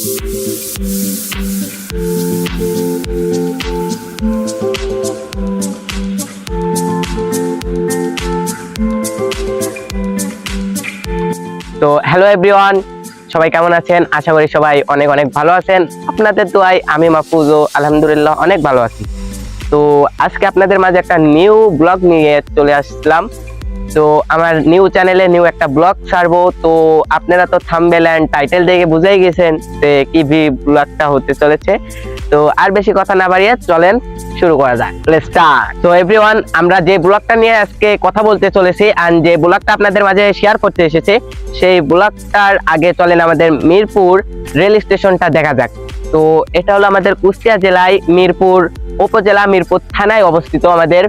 তো hello everyone সবাই কেমন আছেন? আশা করি সবাই অনেক অনেক ভালো আছেন। আপনাদের দোয়াই আমি মাহফুজও, আলহামদুলিল্লাহ, অনেক ভালো আছি। তো আজকে আপনাদের মাঝে একটা নিউ ব্লগ নিয়ে চলে আসলাম। তো আমার নিউ চ্যানেলে নিউ একটা ব্লগ ছাড়বো। তো আপনারা তো থাম্বেল অ্যান্ড টাইটেল দেখে বুঝেই গেছেন যে কি ভি ব্লগটা হতে চলেছে। তো আর বেশি কথা না বাড়িয়ে চলেন, শুরু করা যাক। স্টার্ট তো এভরিওয়ান আমরা যে ব্লগটা নিয়ে আজকে কথা বলতে চলেছি আর যে ব্লগটা আপনাদের মাঝে শেয়ার করতে এসেছে, সেই ব্লগটার আগে চলেন আমাদের মিরপুর রেল স্টেশনটা দেখা যাক। তো এটা হলো আমাদের কুষ্টিয়া জেলায় মিরপুর, উপজেলা মিরপুর থানায় অবস্থিত আমাদের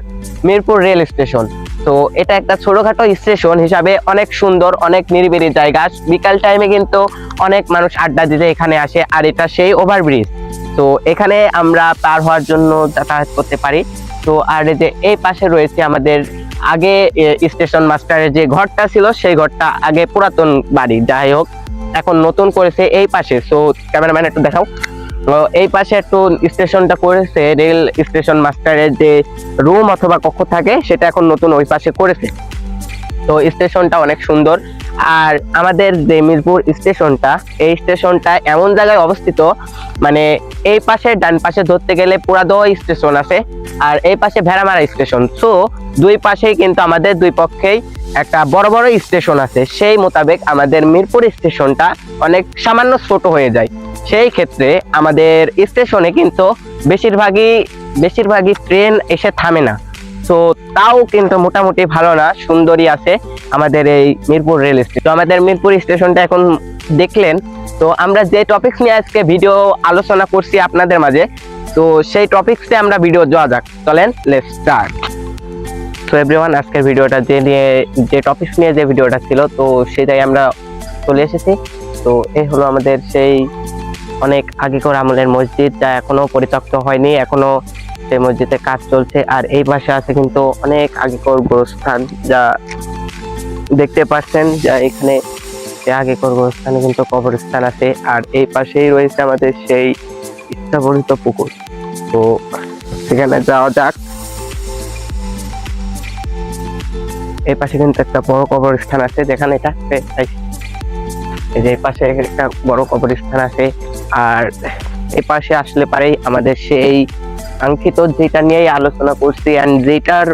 মিরপুর রেল স্টেশন তো এটা একটা ছোটখাটো স্টেশন হিসাবে অনেক সুন্দর, অনেক নিরিবিলি জায়গা। বিকাল টাইমে কিন্তু অনেক মানুষ আড্ডা দিতে এখানে আসে আর এটা সেই ওভারব্রিজ তো এখানে আমরা পার হওয়ার জন্য যাতায়াত করতে পারি। তো আর যে এই পাশে রয়েছে আমাদের আগে স্টেশন মাস্টারের যে ঘরটা ছিল, সেই ঘরটা আগে পুরাতন বাড়ি। যাই হোক, এখন নতুন করেছে এই পাশে। সো ক্যামেরাম্যান একটু দেখাও। তো এই পাশে একটু স্টেশনটা করেছে, রেল স্টেশন মাস্টারের যে রুম অথবা কক্ষ থাকে, সেটা এখন নতুন ওই পাশে করেছে। তো স্টেশনটা অনেক সুন্দর। আর আমাদের যে মিরপুর স্টেশনটা, এই স্টেশনটা এমন জায়গায় অবস্থিত মানে এই পাশে ডান পাশে ধরতে গেলে পুরাদো স্টেশন আছে, আর এই পাশে ভেড়ামারা স্টেশন। সো দুই পাশেই কিন্তু আমাদের দুই পক্ষেই একটা বড় বড় স্টেশন আছে, সেই মোতাবেক আমাদের মিরপুর স্টেশনটা অনেক সামান্য ছোট হয়ে যায়। সেই ক্ষেত্রে আমাদের স্টেশনে কিন্তু বেশিরভাগই বেশিরভাগই ট্রেন এসে থামে না। তো তাও কিন্তু মোটামুটি ভালো না সুন্দরী আছে আমাদের এই মিরপুর রেল স্টেশন। তো আমাদের মিরপুর স্টেশনটা এখন দেখলেন, তো আমরা যে টপিকস নিয়ে আজকে ভিডিও আলোচনা করছি আপনাদের মাঝে, তো সেই টপিকসে আমরা ভিডিও যাওয়া যাক। চলেন লেটস স্টার্ট তো এভরিওয়ান আজকের ভিডিওটা যে নিয়ে, যে টপিকস নিয়ে যে ভিডিওটা ছিল, তো সেটাই আমরা চলে এসেছি। তো এই হলো আমাদের সেই অনেক আগেকার আমলের মসজিদ, যা এখনও পরিত্যক্ত হয়নি, এখনও সেই মসজিদে কাজ চলছে। আর এই পাশে আছে কিন্তু অনেক আগেকার গোরস্থান, যা দেখতে পাচ্ছেন, যা এখানে যে আগেকার গোরস্থানে কিন্তু কবরস্থান আছে। আর এই পাশেই রয়েছে আমাদের সেই স্থাপনিত পুকুর। তো সেখানে যাওয়া যাক। এই পাশে কিন্তু একটা বড় কবরস্থান আছে, যেখানে এটা এই যে পাশে একটা বড় কবরস্থান আছে। আর এই পাশে আসলে পারেই আমাদের সেই কাঙ্ক্ষিত যেটা নিয়েই আলোচনা করছি অ্যান্ড যেটার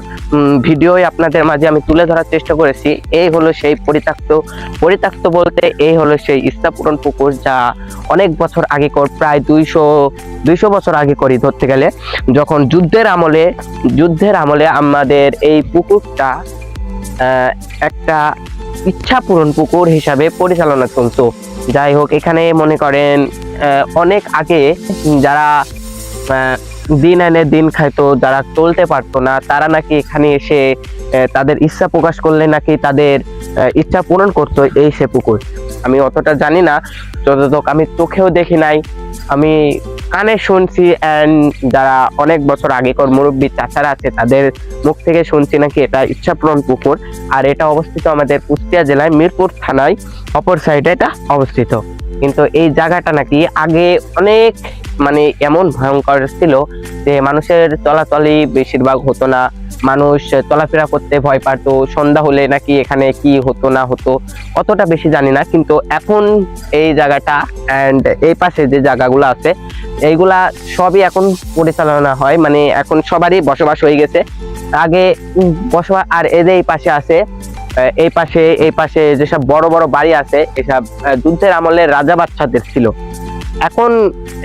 ভিডিও আপনাদের মাঝে আমি তুলে ধরার চেষ্টা করেছি, এই হলো সেই পরিত্যক্ত পরিত্যক্ত বলতে এই হলো সেই ইস্তাপুরন পুকুর যা অনেক বছর আগে কর, প্রায় দুইশো দুইশো বছর আগে করি ধরতে গেলে। যখন যুদ্ধের আমলে যুদ্ধের আমলে আমাদের এই পুকুরটা একটা ইচ্ছা পূরণ পুকুর হিসাবে পরিচালনা চলতো। যাই হোক, এখানে মনে করেন অনেক আগে যারা দিন এনে দিন খাইতো, যারা চলতে পারতো না, তারা নাকি এখানে এসে তাদের ইচ্ছা প্রকাশ করলে নাকি তাদের ইচ্ছা পূরণ করতো এই সে পুকুর। আমি অতটা জানি না যতটুক আমি চোখেও দেখি নাই। আমি কানে শুনছি অ্যান্ড যারা অনেক বছর আগেকার মুরব্বী চাচারা আছে, তাদের মুখ থেকে শুনছি নাকি এটা ইচ্ছাপূরণ পুকুর। আর এটা অবস্থিত আমাদের কুষ্টিয়া জেলায় মিরপুর থানায়, অপর সাইডে এটা অবস্থিত। কিন্তু এই জায়গাটা নাকি আগে অনেক মানে এমন ভয়ঙ্কর ছিল যে মানুষের চলাচলই বেশিরভাগ হতো না। মানুষ চলাফেরা করতে ভয় পাতো, সন্ধ্যা হলে নাকি এখানে কি হতো না হতো অতটা বেশি জানি না। কিন্তু এখন এই জায়গাটা অ্যান্ড এই পাশে যে জায়গাগুলো আছে, এইগুলা সবই এখন পরিচালনা হয়। মানে এখন সবারই বসবাস হয়ে গেছে। আগে বসবাস আর এদের এই পাশে আছে এই পাশে এই পাশে যেসব বড় বড় বাড়ি আছে, এসব যুদ্ধের আমলে রাজা বাচ্চাদের ছিল। এখন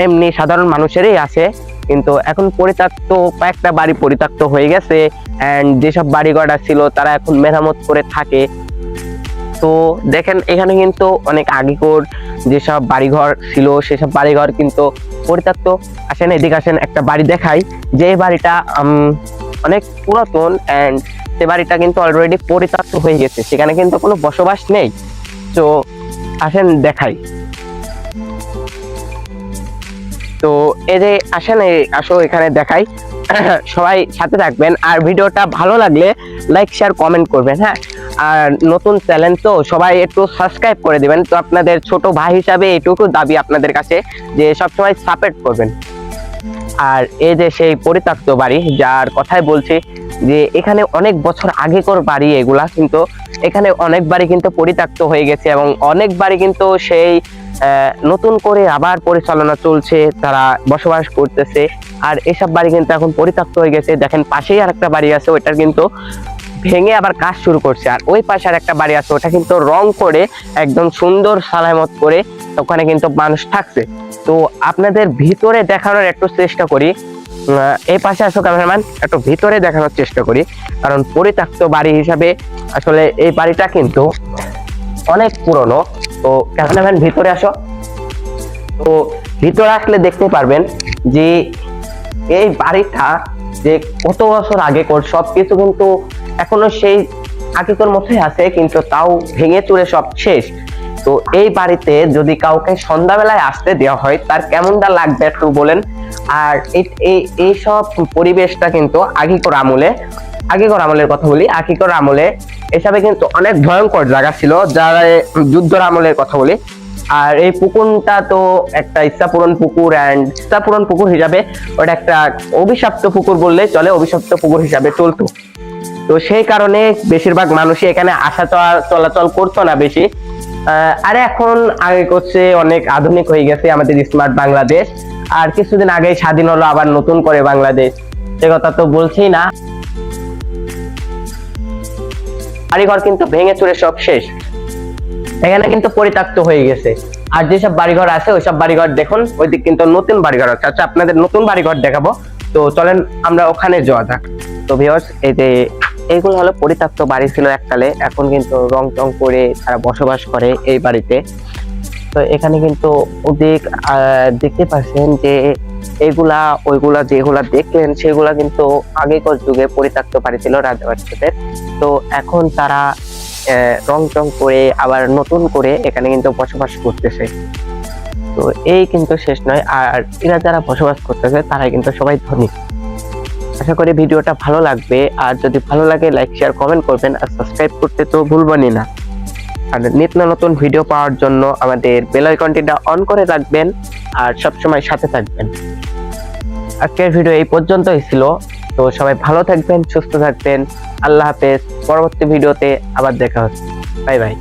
এমনি সাধারণ মানুষেরই আছে, কিন্তু এখন পরিত্যক্ত কয়েকটা বাড়ি পরিত্যক্ত হয়ে গেছে অ্যান্ড যেসব বাড়িঘরটা ছিল তারা এখন মেরামত করে থাকে। তো দেখেন, এখানে কিন্তু অনেক আগেকর যেসব বাড়িঘর ছিল, সেসব বাড়িঘর কিন্তু পরিত্যক্ত। আসেন, এদিকে আসেন, একটা বাড়ি দেখাই, যে বাড়িটা অনেক পুরাতন অ্যান্ড সে বাড়িটা কিন্তু অলরেডি পরিত্যক্ত হয়ে গেছে। সেখানে কিন্তু কোনো বসবাস নেই। তো আসেন, দেখাই। তো এই যে আসেন আসো এখানে দেখাই। সবাই সাথে থাকবেন। আর ভিডিওটা ভালো লাগলে লাইক শেয়ার কমেন্ট করবেন হ্যাঁ? আর নতুন চ্যানেল তো সবাই একটু সাবস্ক্রাইব করে দিবেন। তো আপনাদের ছোট ভাই হিসাবে এটুকু দাবি আপনাদের কাছে যে সবসময় সাপোর্ট করবেন। আর এই যে সেই পরিত্যক্ত বাড়ি, যার কথাই বলছি যে এখানে অনেক বছর আগেকার বাড়ি এগুলা, কিন্তু এখানে অনেক বাড়ি কিন্তু পরিত্যক্ত হয়ে গেছে এবং অনেক বাড়ি কিন্তু সেই নতুন করে আবার পরিচালনা চলছে, তারা বসবাস করতেছে। আর এসব বাড়ি কিন্তু এখন পরিত্যক্ত হয়ে গেছে। দেখেন পাশেই আর একটা বাড়ি আছে, ওইটার কিন্তু ভেঙে আবার কাজ শুরু করছে। আর ওই পাশে আর একটা বাড়ি আছে, ওটা কিন্তু রং করে, একদম সুন্দর সালামত করে ওখানে কিন্তু মানুষ থাকছে। তো আপনাদের ভিতরে দেখানোর একটু চেষ্টা করি। এই পাশে আসো ক্যামেরাম্যান, একটু ভিতরে দেখানোর চেষ্টা করি। কারণ পরিত্যক্ত বাড়ি হিসাবে আসলে এই বাড়িটা কিন্তু অনেক পুরনো। তো ক্যামেরাম্যান ভিতরে আসো। তো ভিতরে আসলে দেখতে পারবেন যে এই বাড়িটা যে কত বছর আগে কর সবকিছু কিন্তু এখনও সেই আগেকার মতোই আছে, কিন্তু তাও ভেঙে চুরে সব শেষ। তো এই বাড়িতে যদি কাউকে সন্ধ্যাবেলায় আসতে দেওয়া হয়, তার কেমনটা লাগবে একটু বলেন? আর এই- এই এই সব পরিবেশটা কিন্তু আগেকার আমলে আগেকার আমলের কথা বলি, আগেকার আমলে এসবে কিন্তু অনেক ভয়ঙ্কর জায়গা ছিল, যারা যুদ্ধর আমলের কথা বলি। আর এই পুকুরটা তো একটা ইচ্ছাপূরণ পুকুর অ্যান্ড ইচ্ছাপূরণ পুকুর হিসাবে ওটা একটা অভিশপ্ত পুকুর বললে চলে, অভিশপ্ত পুকুর হিসাবে চলতো। তো সেই কারণে বেশিরভাগ মানুষই এখানে আসা চলা- চলাচল করতো না বেশি। আর এখন আগে করছে অনেক আধুনিক হয়ে গেছে আমাদের স্মার্ট বাংলাদেশ। আর কিছুদিন আগে স্বাধীন হলো আবার নতুন করে বাংলাদেশ। সে কথা তো বলছি না। বাড়িঘর কিন্তু ভেঙে চুরে সব শেষ। এখানে কিন্তু পরিত্যক্ত হয়ে গেছে। আর যেসব বাড়িঘর আছে, ওইসব বাড়িঘর দেখুন, ওইদিক কিন্তু নতুন বাড়িঘর আছে। আচ্ছা আপনাদের নতুন বাড়িঘর দেখাবো। তো চলেন আমরা ওখানে যাওয়া যাক। তো ভিউয়ার্স এই যে এইগুলো হলো পরিত্যক্ত বাড়ি ছিল এককালে। এখন কিন্তু রং টং করে তারা বসবাস করে এই বাড়িতে। তো এখানে কিন্তু ওদিক দেখতে পাচ্ছেন যে এগুলা, ওইগুলা যেগুলা দেখলেন, সেগুলা কিন্তু আগেকার যুগে পরিত্যক্ত বাড়ি ছিল রাজাবাচ্চাদের তো এখন তারা রং টং করে আবার নতুন করে এখানে কিন্তু বসবাস করতেছে। তো এই কিন্তু শেষ নয়, আর এরা যারা বসবাস করতেছে তারা কিন্তু সবাই ধনী। আশা করি ভিডিওটা ভালো লাগবে, আর যদি ভালো লাগে লাইক শেয়ার কমেন্ট করবেন, আর সাবস্ক্রাইব করতে তো ভুলবেনই না। আর নিত্য নতুন ভিডিও পাওয়ার জন্য আমাদের বেল আইকনটিটা অন করে রাখবেন আর সবসময় সাথে থাকবেন। আজকের ভিডিও এই পর্যন্তই ছিল। তো সবাই ভালো থাকবেন, সুস্থ থাকবেন। আল্লাহ হাফেজ। পরবর্তী ভিডিওতে আবার দেখা হচ্ছে। Bye bye